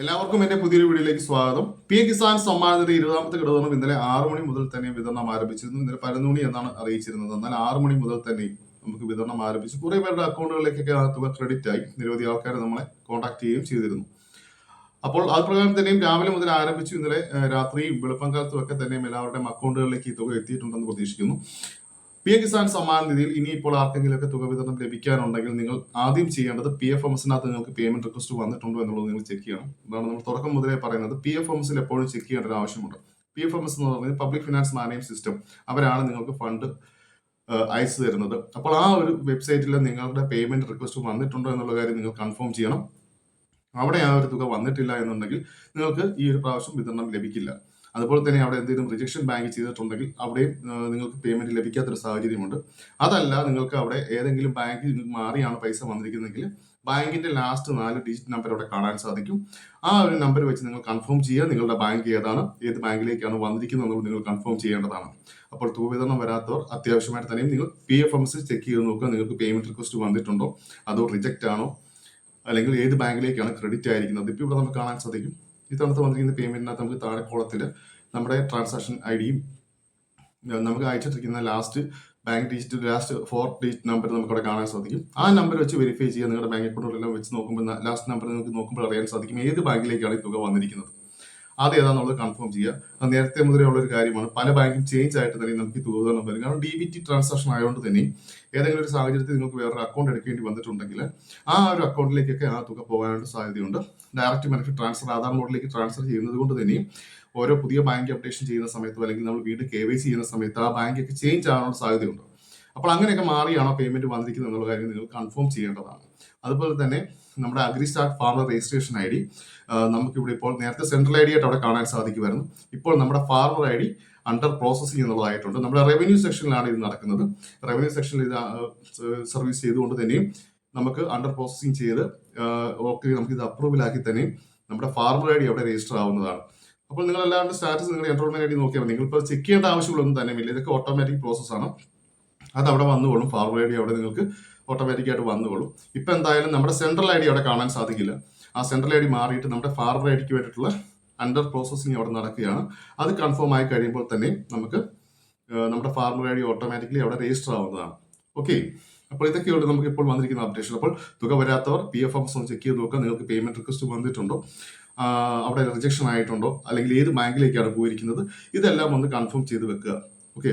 എല്ലാവർക്കും എന്റെ പുതിയൊരു വീഡിയോയിലേക്ക് സ്വാഗതം. പി എ കിസാൻ സമ്മാനത്തിന്റെ ഇരുപതാമത്തെ ഘടകം ഇന്നലെ ആറു മണി മുതൽ തന്നെ വിതരണം ആരംഭിച്ചിരുന്നു. ഇന്നലെ പതിനൊന്ന് മണി എന്നാണ് അറിയിച്ചിരുന്നത്. എന്നാൽ ആറു മണി മുതൽ തന്നെ നമുക്ക് വിതരണം ആരംഭിച്ചു. കുറെ പേരുടെ അക്കൗണ്ടുകളിലേക്കൊക്കെ ആ തുക ക്രെഡിറ്റ് ആയി. നിരവധി ആൾക്കാർ നമ്മളെ കോൺടാക്ട് ചെയ്യുകയും ചെയ്തിരുന്നു. അപ്പോൾ അത് പ്രകാരം തന്നെയും രാവിലെ മുതൽ ആരംഭിച്ചു. ഇന്നലെ രാത്രി വെളുപ്പം കാലത്തും ഒക്കെ തന്നെയും എല്ലാവരുടെയും അക്കൗണ്ടുകളിലേക്ക് ഈ തുക എത്തിയിട്ടുണ്ടെന്ന് പ്രതീക്ഷിക്കുന്നു. പി എ കിസാൻ സമ്മാന നിധിയിൽ ഇനി ഇപ്പോൾ ആർക്കെങ്കിലുമൊക്കെ തുക വിതരണം ലഭിക്കാനുണ്ടെങ്കിൽ നിങ്ങൾ ആദ്യം ചെയ്യേണ്ടത് പി എഫ് എംസിനകത്ത് നിങ്ങൾക്ക് പേയ്മെന്റ് റിക്വസ്റ്റ് വന്നിട്ടുണ്ടോ എന്നുള്ളത് നിങ്ങൾ ചെക്ക് ചെയ്യണം. അതാണ് നമ്മൾ തുടക്കം മുതലേ പറയുന്നത്. പി എഫ് എംസിൽ എപ്പോഴും ചെക്ക് ചെയ്യേണ്ട ഒരു ആവശ്യമുണ്ട്. പി എഫ് എസ് എന്ന് പറഞ്ഞാൽ പബ്ലിക് ഫിനാൻസ് മാനേജ് സിസ്റ്റം അവരാണ് നിങ്ങൾക്ക് ഫണ്ട് അയച്ചു തരുന്നത്. അപ്പോൾ ആ ഒരു വെബ്സൈറ്റിൽ നിങ്ങളുടെ പേയ്മെന്റ് റിക്വസ്റ്റ് വന്നിട്ടുണ്ടോ എന്നുള്ള കാര്യം നിങ്ങൾ കൺഫേം ചെയ്യണം. അവിടെ ആ ഒരു തുക വന്നിട്ടില്ല എന്നുണ്ടെങ്കിൽ നിങ്ങൾക്ക് ഈ ഒരു പ്രാവശ്യം വിതരണം ലഭിക്കില്ല. അതുപോലെ തന്നെ അവിടെ എന്തെങ്കിലും റിജക്ഷൻ ബാങ്ക് ചെയ്തിട്ടുണ്ടെങ്കിൽ അവിടെയും നിങ്ങൾക്ക് പേയ്മെന്റ് ലഭിക്കാത്തൊരു സാഹചര്യമുണ്ട്. അതല്ല നിങ്ങൾക്ക് അവിടെ ഏതെങ്കിലും ബാങ്കിൽ മാറിയാണ് പൈസ വന്നിരിക്കുന്നതെങ്കിൽ ബാങ്കിന്റെ ലാസ്റ്റ് നാല് ഡിജിറ്റ് നമ്പർ അവിടെ കാണാൻ സാധിക്കും. ആ ഒരു നമ്പർ വെച്ച് നിങ്ങൾ കൺഫേം ചെയ്യുക നിങ്ങളുടെ ബാങ്ക് ഏതാണ് ഏത് ബാങ്കിലേക്കാണ് വന്നിരിക്കുന്നത് എന്നുള്ളത് നിങ്ങൾ കൺഫേം ചെയ്യേണ്ടതാണ്. അപ്പോൾ തുക വിതരണം വരാത്തവർ അത്യാവശ്യമായിട്ട് തന്നെയും നിങ്ങൾ P F M S check ചെയ്ത് നോക്കുക. നിങ്ങൾക്ക് പേയ്മെന്റ് റിക്വസ്റ്റ് വന്നിട്ടുണ്ടോ? അതോ റിജക്റ്റ് ആണോ? അല്ലെങ്കിൽ ഏത് ബാങ്കിലേക്കാണ് ക്രെഡിറ്റ് ആയിരിക്കുന്നത്? ഇപ്പോൾ ഇവിടെ നമുക്ക് കാണാൻ സാധിക്കും. ഇത്തവണത്തെ വന്നിരിക്കുന്ന പേയ്മെന്റിനകത്ത് നമുക്ക് താഴെ കോളത്തിൽ നമ്മുടെ ട്രാൻസാക്ഷൻ ഐ ഡിയും നമുക്ക് അയച്ചിട്ടിരിക്കുന്ന last bank digit last four digit number നമുക്ക് അവിടെ കാണാൻ സാധിക്കും. ആ നമ്പർ വെച്ച് വെരിഫൈ ചെയ്യുക നിങ്ങളുടെ ബാങ്ക് അക്കൗണ്ടുകളെല്ലാം വെച്ച് നോക്കുമ്പോൾ ലാസ്റ്റ് നമ്പർ നിങ്ങൾക്ക് നോക്കുമ്പോൾ അറിയാൻ സാധിക്കും ഏത് ബാങ്കിലേക്കാണ് ഈ തുക വന്നിരിക്കുന്നത്. അത് ഏതാണെന്നുള്ളത് കൺഫേം ചെയ്യുക നേരത്തെ മുതലേ ഉള്ള ഒരു കാര്യമാണ്. പല ബാങ്കും ചേഞ്ച് ആയിട്ട് തന്നെ നമുക്ക് തുക വിതരണം വരും. കാരണം ഡി ബി ടി ട്രാൻസാക്ഷൻ ആയതുകൊണ്ട് തന്നെ ഏതെങ്കിലും ഒരു സാഹചര്യത്തിൽ നിങ്ങൾക്ക് വേറൊരു അക്കൗണ്ട് എടുക്കേണ്ടി വന്നിട്ടുണ്ടെങ്കിൽ ആ ഒരു അക്കൗണ്ടിലേക്കൊക്കെ ആ തുക പോകാനായിട്ട് സാധ്യതയുണ്ട്. ഡയറക്റ്റ് ബെനിഫിറ്റ് ട്രാൻസ്ഫർ ആധാർ മോഡിലേക്ക് ട്രാൻസ്ഫർ ചെയ്യുന്നത് കൊണ്ട് തന്നെയും ഓരോ പുതിയ ബാങ്ക് അപ്ഡേഷൻ ചെയ്യുന്ന സമയത്തോ അല്ലെങ്കിൽ നമ്മൾ വീണ്ടും കെ വൈ സി ചെയ്യുന്ന സമയത്ത് ആ ബാങ്കൊക്കെ ചേഞ്ച് ആകാനുള്ള സാധ്യതയുണ്ട്. അപ്പോൾ അങ്ങനെയൊക്കെ മാറിയാണോ പേയ്മെന്റ് വന്നിരിക്കുന്നത് എന്നുള്ള കാര്യം നിങ്ങൾ കൺഫേം ചെയ്യേണ്ടതാണ്. അതുപോലെ തന്നെ നമ്മുടെ agri start farmer registration I D നമുക്കിവിടെ ഇപ്പോൾ നേരത്തെ സെൻട്രൽ ഐ ഡി ആയിട്ട് അവിടെ കാണാൻ സാധിക്കുമായിരുന്നു. ഇപ്പോൾ നമ്മുടെ farmer I D under processing എന്നുള്ളതായിട്ടുണ്ട്. നമ്മുടെ റവന്യൂ സെക്ഷനിലാണ് ഇത് നടക്കുന്നത്. റവന്യൂ സെക്ഷനിൽ ഇത് സർവീസ് ചെയ്തുകൊണ്ട് തന്നെയും നമുക്ക് അണ്ടർ പ്രോസസ്സിംഗ് ചെയ്ത് ഓക്കെ നമുക്ക് ഇത് അപ്രൂവൽ ആക്കി തന്നെയും നമ്മുടെ ഫാർമർ ഐ ഡി അവിടെ രജിസ്റ്റർ ആവുന്നതാണ്. അപ്പോൾ നിങ്ങൾ എല്ലാവരുടെ സ്റ്റാറ്റസ് നിങ്ങളുടെ എൻറോൾമെന്റ് ഐ ഡി നോക്കിയാൽ നിങ്ങൾ ഇപ്പോൾ ചെക്ക് ചെയ്യേണ്ട ആവശ്യമുള്ളൊന്നും തന്നെ ഇതൊക്കെ ഓട്ടോമാറ്റിക് പ്രോസസ്സാണ് അത് അവിടെ വന്നുകൊള്ളും. ഫാർവേഡ് ഐ ഡി അവിടെ നിങ്ങൾക്ക് ഓട്ടോമാറ്റിക്കായിട്ട് വന്നുകൊള്ളും. ഇപ്പം എന്തായാലും നമ്മുടെ സെൻട്രൽ ഐ ഡി അവിടെ കാണാൻ സാധിക്കില്ല. ആ സെൻട്രൽ ഐ ഡി മാറിയിട്ട് നമ്മുടെ ഫാർവേഡ് ഐ ഡിക്ക് വേണ്ടിയിട്ടുള്ള അണ്ടർ പ്രോസസ്സിങ് അവിടെ നടക്കുകയാണ്. അത് കൺഫേം ആയി കഴിയുമ്പോൾ തന്നെ നമുക്ക് നമ്മുടെ ഫാർമർ ഐ ഡി ഓട്ടോമാറ്റിക്കലി അവിടെ രജിസ്റ്റർ ആവുന്നതാണ്. ഓക്കെ അപ്പോൾ ഇതൊക്കെയുള്ളൂ നമുക്ക് ഇപ്പോൾ വന്നിരിക്കുന്ന അപ്ഡേഷൻ അപ്പോൾ തുക വരാത്തവർ പി എഫ് ഒന്ന് ചെക്ക് ചെയ്ത് നോക്കുക. നിങ്ങൾക്ക് പേയ്മെന്റ് റിക്വസ്റ്റ് വന്നിട്ടുണ്ടോ? അവിടെ റിജക്ഷൻ ആയിട്ടുണ്ടോ? അല്ലെങ്കിൽ ഏത് ബാങ്കിലേക്കാണ് പോയിരിക്കുന്നത്? ഇതെല്ലാം ഒന്ന് കൺഫേം ചെയ്ത് വെക്കുക. ഓക്കെ